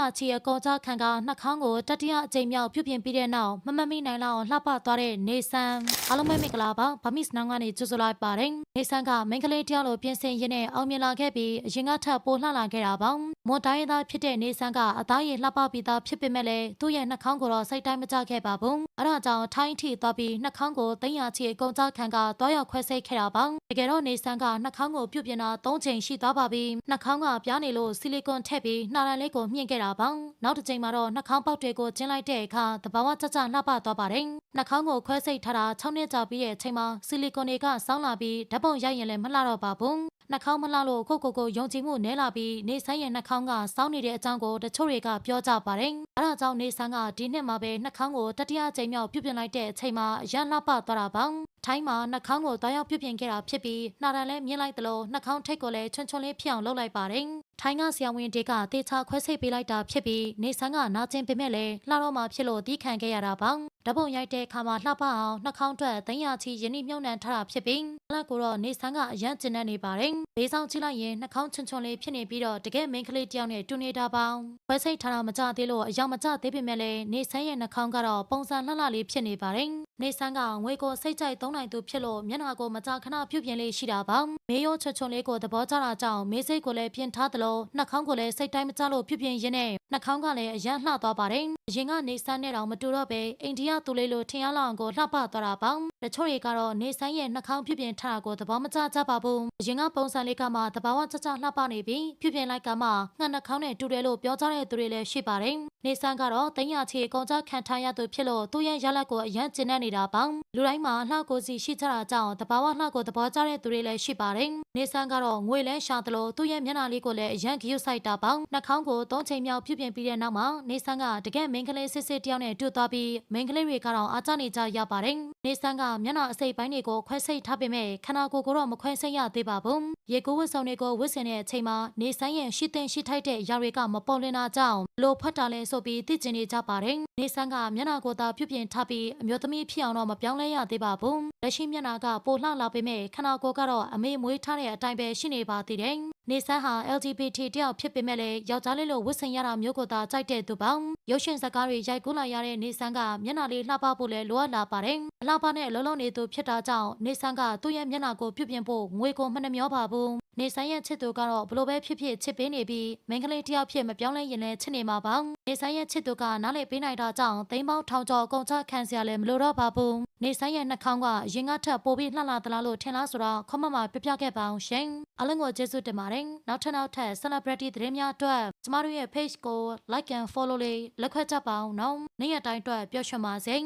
ရချီအကောကြားခံကနှာခေါင်းကိုတတိယအကြိမ်မြောက်ပြုပြင်ပြီးတဲ့နောက်မမမိနိုင်လောက်လှပသွားတဲ့နေဆန်အားလုံးပဲမင်္ဂလာပါဗမစ်နောင်ကနေကြိုဆိုလိုက်ပါတယ်နေဆန်ကမိန်းကလေးတယောက်လိုပြင်ဆင်ရင်းနဲ့အောင်မြင်လာခဲ့ပြီးအရင်ကထပ်ပိုလှလာခဲ့တာပါမွန်တိုင်းရသားဖြစ်တဲ့နေဆန်ကအသားရည်လှပပြီးသားဖြစ်ပေမဲ့လည်းသူ့ရဲ့နှာခေါင်းကိုတော့စိတ်တိုင်းမကြခဲ့ပါဘူးအဲဒါကြောင့်ထိုင်းထိသွားပြီးနှာခေါင်းကိုသိန်းရချီအကောကြားခံကသွားရောက်ခွဲစိတ်ခဲ့တာပါတကယ်တော့နေဆန်ကနှာခေါင်းကိုပြုပြင်တာ၃ချိန်ရှိသွားပါပြီနှာခေါင်းကပြားနေလို့ဆီလီကွန်ထည့်ပြီးနှာရန်လေးကိုမြင့်ခဲ့တာပါနောက်တစ်ချိန်မှာတော့နှာခေါင်းပေါက်တွေကိုကျင်းလိုက်တဲ့အခါတဘာဝကြကြလှပသွားပါတယ်နှာခေါင်းကိုခွဲစိတ်ထားတာ6နှစ်ကြာပြီးတဲ့အချိန်မှာဆီလီကွန်တွေကစောင်းလာပြီးဓာတ်ပုံရိုက်ရင်လည်းမလှတော့ပါဘူးနှာခေါင်းမလှလို့ကိုကိုကိုယုံကြည်မှုနည်းလာပြီးနေဆိုင်ရဲ့နှာခေါင်းကစောင်းနေတဲ့အကြောင်းကိုတချို့တွေကပြောကြပါတယ်အဲဒါကြောင့်နေဆန်းကဒီနှစ်မှာပဲနှာခေါင်းကိုတတိယအကြိမ်မြောက်ပြုပြင်လိုက်တဲ့အချိန်မှာအရန်လှပသွားတာပါထိုင်းမှာနှာခေါင်းကိုတောင်းရောက်ပြုပြင်ခဲ့တာဖြစ်ပြီးနှာရန်လည်းမြင်လိုက်သလိုနှာခေါင်းထိတ်ကိုလည်းချွန်းချွန်းလေးဖြစ်အောင်လုပ်လိုက်ပါတယ်။ ထိုင်းကဆရာဝန်တွေကတေချာခွဲစိတ်ပေးလိုက်တာဖြစ်ပြီးနေဆန်းကနာကျင်ပေမဲ့လည်းလှတော့မှဖြစ်လို့တီးခံခဲ့ရတာပါ။ဓပုံရိုက်တဲ့အခါမှာလှပအောင်နှာခေါင်းအတွက်သိန်းရချီယင်းနှမြုံနှံထားတာဖြစ်ပြီး လက်ကိုတော့နေဆန်းကအရန်ကျဉ်နေပါတယ်။ဘေးဆောင်ကြည့်လိုက်ရင်နှာခေါင်းချွန်းချွန်းလေးဖြစ်နေပြီးတော့တကယ်မိန်းကလေးတစ်ယောက်နဲ့တူနေတာပေါင်း။ခွဲစိတ်ထားတာမကြသေးလို့အရောက်မကြသေးပေမဲ့လည်းနေဆန်းရဲ့နှာခေါင်းကတော့ပုံစံလှလှလေးဖြစ်နေပါတယ်။နေဆန်းကငွေကိုစိတ်ကြိုက်သုံးနိုင်သူဖြစ်လို့မျက်နှာကိုမကြာခဏပြုတ်ပြင်လေးရှိတာပါမေးရိုးချွတ်ချွတ်လေးကိုသဘောကျတာကြောင့်မေးစိတ်ကိုလည်းပြင်ထားသလိုနှာခေါင်းကိုလည်းစိတ်တိုင်းမကျလို့ပြုတ်ပြင်ရင်းနဲ့နှာခေါင်းကလည်းအရန်လှသွားပါတယ် အရင်ကနေဆန်းနဲ့တောင်မတူတော့ပဲအိန္ဒိယသူလေးလိုထင်ရလောက်အောင်ကိုလှပသွားတာပါတချို့တွေကတော့နေဆန်းရဲ့နှာခေါင်းပြုတ်ပြင်ထားတာကိုသဘောမကျကြပါဘူးအရင်ကပုံစံလေးကမှသဘာဝကျကျလှပနေပြီးပြုတ်ပြင်လိုက်ကမှငှက်နှာခေါင်းနဲ့တူတယ်လို့ပြောကြတဲ့သူတွေလည်းရှိပါတယ် နေဆန်းကတော့တင်ရချေကောင်ကြခံထားရသူဖြစ်လို့သူ့ရဲ့ရလက်ကိုအရန်ကျဉ်နေနေတာပါလူတိုင်းမှာလှကိုစီရှိကြတာကြောင့်တဘာဝလှကိုသဘောကျတဲ့သူတွေလည်းရှိပါတယ်။နေဆန်းကတော့ငွေလဲရှာသလိုသူ့ရဲ့မျက်နှာလေးကိုလည်းအရန်ဂရုစိုက်တာပေါ့။နှာခေါင်းကိုသုံးချိန်မြောက်ပြုပြင်ပြီးတဲ့နောက်မှာနေဆန်းကတကယ်မိန်းကလေးစစ်စစ်တယောက်နဲ့တွေ့သွားပြီးမိန်းကလေးတွေကတော့အားကျနေကြရပါတယ်။နေဆန်းကမျက်နှာအစိပ်ပိုင်းတွေကိုခွဲစိတ်ထားပေမဲ့ခန္ဓာကိုယ်ကိုတော့မခွဲစိတ်ရသေးပါဘူး။ရေကူးဝတ်ဆောင်တွေကိုဝတ်ဆင်တဲ့အချိန်မှာနေဆန်းရဲ့ရှိတဲ့ရှိထိုက်တဲ့အရာတွေကမပေါ်လင်းတာကြောင့်လိုဖတ်တာလဲဆိုပြီးသိကျင်နေကြပါတယ်။နေဆန်းကမျက်နှာကိုသာပြုပြင်ထားပြီးအမျိုးသမီးဖြစ်အောင်တော့မပြောင်းလဲရသေးပါဘူး။လက်ရှိမျက်နှာကပိုလှလာပေမဲ့ခန္ဓာကိုယ်ကတော့အမေမွေးထားတဲ့အတိုင်းပဲရှိနေပါသေးတယ်။ နေဆန်းဟာ LGBT တယောက်ဖြစ်ပေမဲ့လည်းယောက်ျားလေးလိုဝတ်ဆင်ရတာမျိုးကိုသာကြိုက်တဲ့သူပေါ့။ရုပ်ရှင်ဇာတ်ကားတွေရိုက်ကူးလာရတဲ့နေဆန်းကမျက်နှာလေးလှပဖို့လည်းလိုအပ်လာပါတယ်။အလှပနဲ့အလုံးလုံးနေသူဖြစ်တာကြောင့်နေဆန်းကသူ့ရဲ့မျက်နှာကိုပြုပြင်ဖို့ငွေကိုမနှမျောပါဘူး။ နေဆိုင်ရဲ့ချစ်သူကတော့ဘလို့ပဲဖြစ်ဖြစ်ချစ်ပေးနေပြီးမိန်းကလေးတယောက်ဖြစ်မပြောင်းလဲရင်လည်းချစ်နေမှာပါနေဆိုင်ရဲ့ချစ်သူကနားလေပေးနိုင်တာကြောင့်သိန်းပေါင်းထောင်ကျော်ကုန်ချခံစရာလည်းမလိုတော့ပါဘူးနေဆိုင်ရဲ့နှာခေါင်းကရင်ကထပ်ပိုပြီးလှလှသလားလို့ထင်လားဆိုတော့ခမမပြပြခဲ့ပါအောင်ရှင်အလုံးကိုကျေးဇူးတင်ပါတယ်နောက်ထပ်နောက်ထပ် celebrity သတင်းများအတွက်ကျမတို့ရဲ့ page ကို like and follow လေးလက်ခွဲကြပါအောင်နော်နေ့ရက်တိုင်းအတွက်ပျော်ရွှင်ပါစေ